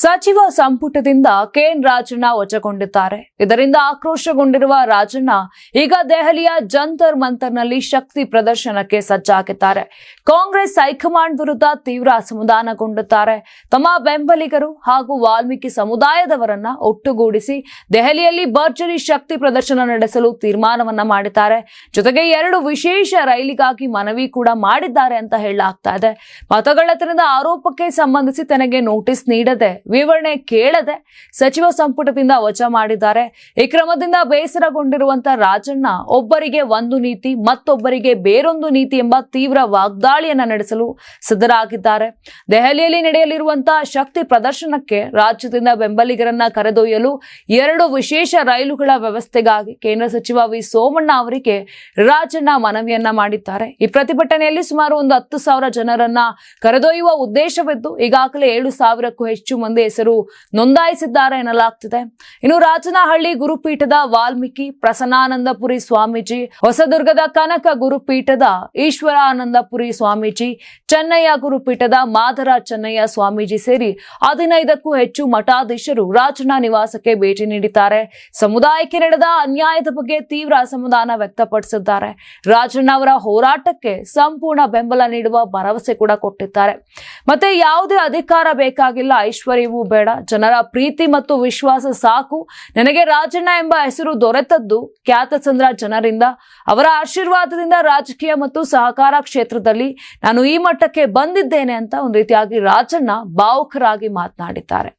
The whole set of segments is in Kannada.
ಸಚಿವ ಸಂಪುಟದಿಂದ ಕೆಎನ್ ರಾಜಣ್ಣ ವಜಗೊಂಡಿದ್ದಾರೆ. ಇದರಿಂದ ಆಕ್ರೋಶಗೊಂಡಿರುವ ರಾಜಣ್ಣ ಈಗ ದೆಹಲಿಯ ಜಂತರ್ ಮಂತರ್ನಲ್ಲಿ ಶಕ್ತಿ ಪ್ರದರ್ಶನಕ್ಕೆ ಸಜ್ಜಾಗಿದ್ದಾರೆ. ಕಾಂಗ್ರೆಸ್ ಹೈಕಮಾಂಡ್ ವಿರುದ್ಧ ತೀವ್ರ ಅಸಮಾಧಾನಗೊಂಡಿದ್ದಾರೆ. ತಮ್ಮ ಬೆಂಬಲಿಗರು ಹಾಗೂ ವಾಲ್ಮೀಕಿ ಸಮುದಾಯದವರನ್ನ ಒಟ್ಟುಗೂಡಿಸಿ ದೆಹಲಿಯಲ್ಲಿ ಭರ್ಜರಿ ಶಕ್ತಿ ಪ್ರದರ್ಶನ ನಡೆಸಲು ತೀರ್ಮಾನವನ್ನ ಮಾಡಿದ್ದಾರೆ. ಜೊತೆಗೆ ಎರಡು ವಿಶೇಷ ರೈಲಿಗಾಗಿ ಮನವಿ ಕೂಡ ಮಾಡಿದ್ದಾರೆ ಅಂತ ಹೇಳಲಾಗ್ತಾ ಇದೆ. ಮತಗಳ್ಳತನದ ಆರೋಪಕ್ಕೆ ಸಂಬಂಧಿಸಿ ತನಗೆ ನೋಟಿಸ್ ನೀಡದೆ ವಿವರಣೆ ಕೇಳದೆ ಸಚಿವ ಸಂಪುಟದಿಂದ ವಜಾ ಮಾಡಿದ್ದಾರೆ. ಈ ಕ್ರಮದಿಂದ ಬೇಸರಗೊಂಡಿರುವಂತಹ ರಾಜಣ್ಣ ಒಬ್ಬರಿಗೆ ಒಂದು ನೀತಿ, ಮತ್ತೊಬ್ಬರಿಗೆ ಬೇರೊಂದು ನೀತಿ ಎಂಬ ತೀವ್ರ ವಾಗ್ದಾಳಿಯನ್ನ ನಡೆಸಲು ಸಿದ್ಧರಾಗಿದ್ದಾರೆ. ದೆಹಲಿಯಲ್ಲಿ ನಡೆಯಲಿರುವಂತಹ ಶಕ್ತಿ ಪ್ರದರ್ಶನಕ್ಕೆ ರಾಜ್ಯದಿಂದ ಬೆಂಬಲಿಗರನ್ನ ಕರೆದೊಯ್ಯಲು ಎರಡು ವಿಶೇಷ ರೈಲುಗಳ ವ್ಯವಸ್ಥೆಗಾಗಿ ಕೇಂದ್ರ ಸಚಿವ ವಿ. ಸೋಮಣ್ಣ ಅವರಿಗೆ ರಾಜಣ್ಣ ಮನವಿಯನ್ನ ಮಾಡಿದ್ದಾರೆ. ಈ ಪ್ರತಿಭಟನೆಯಲ್ಲಿ ಸುಮಾರು ಒಂದು ಹತ್ತು ಸಾವಿರ ಜನರನ್ನ ಕರೆದೊಯ್ಯುವ ಉದ್ದೇಶವಿದ್ದು, ಈಗಾಗಲೇ ಏಳು ಸಾವಿರಕ್ಕೂ ಹೆಚ್ಚು ಮಂದಿ ಹೆಸರು ನೋಂದಾಯಿಸಿದ್ದಾರೆ ಎನ್ನಲಾಗ್ತಿದೆ. ಇನ್ನು ರಾಜನಹಳ್ಳಿ ಗುರುಪೀಠದ ವಾಲ್ಮೀಕಿ ಪ್ರಸನ್ನಾನಂದಪುರಿ ಸ್ವಾಮೀಜಿ, ಹೊಸದುರ್ಗದ ಕನಕ ಗುರುಪೀಠದ ಈಶ್ವರಾನಂದಪುರಿ ಸ್ವಾಮೀಜಿ, ಚೆನ್ನಯ್ಯ ಗುರುಪೀಠದ ಮಾದರ ಚೆನ್ನಯ್ಯ ಸ್ವಾಮೀಜಿ ಸೇರಿ ಹದಿನೈದಕ್ಕೂ ಹೆಚ್ಚು ಮಠಾಧೀಶರು ರಾಜನ ನಿವಾಸಕ್ಕೆ ಭೇಟಿ ನೀಡಿದ್ದಾರೆ. ಸಮುದಾಯಕ್ಕೆ ನಡೆದ ಅನ್ಯಾಯದ ಬಗ್ಗೆ ತೀವ್ರ ಅಸಮಾಧಾನ ವ್ಯಕ್ತಪಡಿಸಿದ್ದಾರೆ. ರಾಜಣ್ಣ ಅವರ ಹೋರಾಟಕ್ಕೆ ಸಂಪೂರ್ಣ ಬೆಂಬಲ ನೀಡುವ ಭರವಸೆ ಕೂಡ ಕೊಟ್ಟಿದ್ದಾರೆ. ಮತ್ತೆ ಯಾವುದೇ ಅಧಿಕಾರ ಬೇಕಾಗಿಲ್ಲ ಐಶ್ವರ್ಯವೂ ಬೇಡ. ಜನರ ಪ್ರೀತಿ ಮತ್ತು ವಿಶ್ವಾಸ ಸಾಕು. ನನಗೆ ರಾಜಣ್ಣ ಎಂಬ ಹೆಸರು ದೊರೆತದ್ದು ಖ್ಯಾತಚಂದ್ರ ಜನರಿಂದ ಅವರ ಆಶೀರ್ವಾದದಿಂದ ರಾಜಕೀಯ ಮತ್ತು ಸಹಕಾರ ಕ್ಷೇತ್ರದಲ್ಲಿ ನಾನು ಈ ಮಟ್ಟಕ್ಕೆ ಬಂದಿದ್ದೇನೆ ಅಂತ ಒಂದು ರೀತಿಯಾಗಿ ರಾಜಣ್ಣ ಭಾವುಕರಾಗಿ ಮಾತನಾಡಿದ್ದಾರೆ.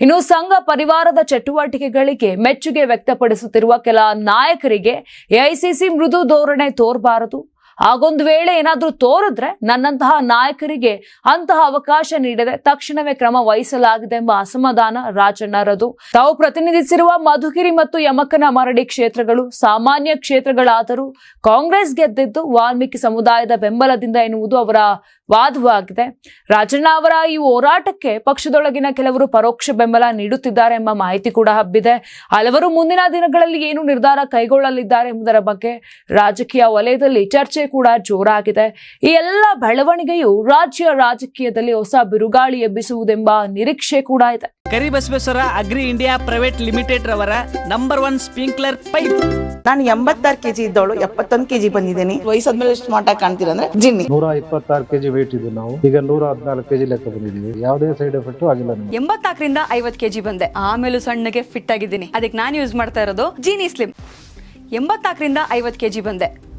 ಇನ್ನು ಸಂಘ ಪರಿವಾರದ ಚಟುವಟಿಕೆಗಳಿಗೆ ಮೆಚ್ಚುಗೆ ವ್ಯಕ್ತಪಡಿಸುತ್ತಿರುವ ಕೆಲ ನಾಯಕರಿಗೆ ಎಐಸಿಸಿ ಮೃದು ಧೋರಣೆ ತೋರಬಾರದು. ಹಾಗೊಂದು ವೇಳೆ ಏನಾದರೂ ತೋರಿದ್ರೆ ನನ್ನಂತಹ ನಾಯಕರಿಗೆ ಅಂತಹ ಅವಕಾಶ ನೀಡದೆ ತಕ್ಷಣವೇ ಕ್ರಮ ವಹಿಸಲಾಗಿದೆ ಎಂಬ ಅಸಮಾಧಾನ ರಾಜಣ್ಣರದು. ತಾವು ಪ್ರತಿನಿಧಿಸಿರುವ ಮಧುಗಿರಿ ಮತ್ತು ಯಮಕನ ಮರಡಿ ಕ್ಷೇತ್ರಗಳು ಸಾಮಾನ್ಯ ಕ್ಷೇತ್ರಗಳಾದರೂ ಕಾಂಗ್ರೆಸ್ ಗೆದ್ದಿದ್ದು ವಾಲ್ಮೀಕಿ ಸಮುದಾಯದ ಬೆಂಬಲದಿಂದ ಎನ್ನುವುದು ಅವರ ವಾದವಾಗಿದೆ. ರಾಜಣ್ಣ ಅವರ ಈ ಹೋರಾಟಕ್ಕೆ ಪಕ್ಷದೊಳಗಿನ ಕೆಲವರು ಪರೋಕ್ಷ ಬೆಂಬಲ ನೀಡುತ್ತಿದ್ದಾರೆ ಎಂಬ ಮಾಹಿತಿ ಕೂಡ ಹಬ್ಬಿದೆ. ಹಲವರು ಮುಂದಿನ ದಿನಗಳಲ್ಲಿ ಏನು ನಿರ್ಧಾರ ಕೈಗೊಳ್ಳಲಿದ್ದಾರೆ ಎಂಬುದರ ಬಗ್ಗೆ ರಾಜಕೀಯ ವಲಯದಲ್ಲಿ ಚರ್ಚೆ ಕೂಡ ಜೋರಾಗಿದೆ. ಈ ಎಲ್ಲ ಬೆಳವಣಿಗೆಯು ರಾಜ್ಯ ರಾಜಕೀಯದಲ್ಲಿ ಹೊಸ ಬಿರುಗಾಳಿ ಎಬ್ಬಿಸುವುದೆಂಬ ನಿರೀಕ್ಷೆ ಕೂಡ ಇದೆ. Karibasaveshwara agri India private limited ರವರ ನಂಬರ್ ಒನ್ ಸ್ಪ್ರಿಂಕ್ಲರ್ ಪೈಪ್. ನಾನು ಎಂಬತ್ತಾರು ಕೆಜಿ ಇದ್ದವಳು ಎಪ್ಪತ್ತೊಂದು ಕೆಜಿ ಬಂದಿದ್ದೀನಿ. ವಯಸ್ಸಾದ್ಮೇಲೆ ಎಷ್ಟು ಮಾಟ ಕಾಣ್ತೀರಂದ್ರೆ ಜಿನ್ನಿ. ನೂರ ಇಪ್ಪತ್ತಾರು ಕೆಜಿ ವೇಟ್ ಇದ್ದು ನಾವು. ಈಗ ನೂರ ಹದಿನಾಲ್ಕು ಕೆಜಿ ಲೆಕ್ಕ ಬಂದಿದ್ದೀವಿ. ಯಾವುದೇ ಸೈಡ್ ಎಫೆಕ್ಟ್ ಆಗಿಲ್ಲ ಎಂಬತ್ನಾಲ್ಕರಿಂದ ಐವತ್ ಕೆಜಿ ಬಂದೆ. ಆಮೇಲೆ ಸಣ್ಣಗೆ ಫಿಟ್ ಆಗಿದ್ದೀನಿ. ಅದಕ್ಕೆ ನಾನು ಯೂಸ್ ಮಾಡ್ತಾ ಇರೋದು ಜೀನಿ ಸ್ಲಿಮ್ ಎಂಬತ್ನಾಲ್ಕರಿಂದ ಐವತ್ತು ಕೆಜಿ ಬಂದೆ.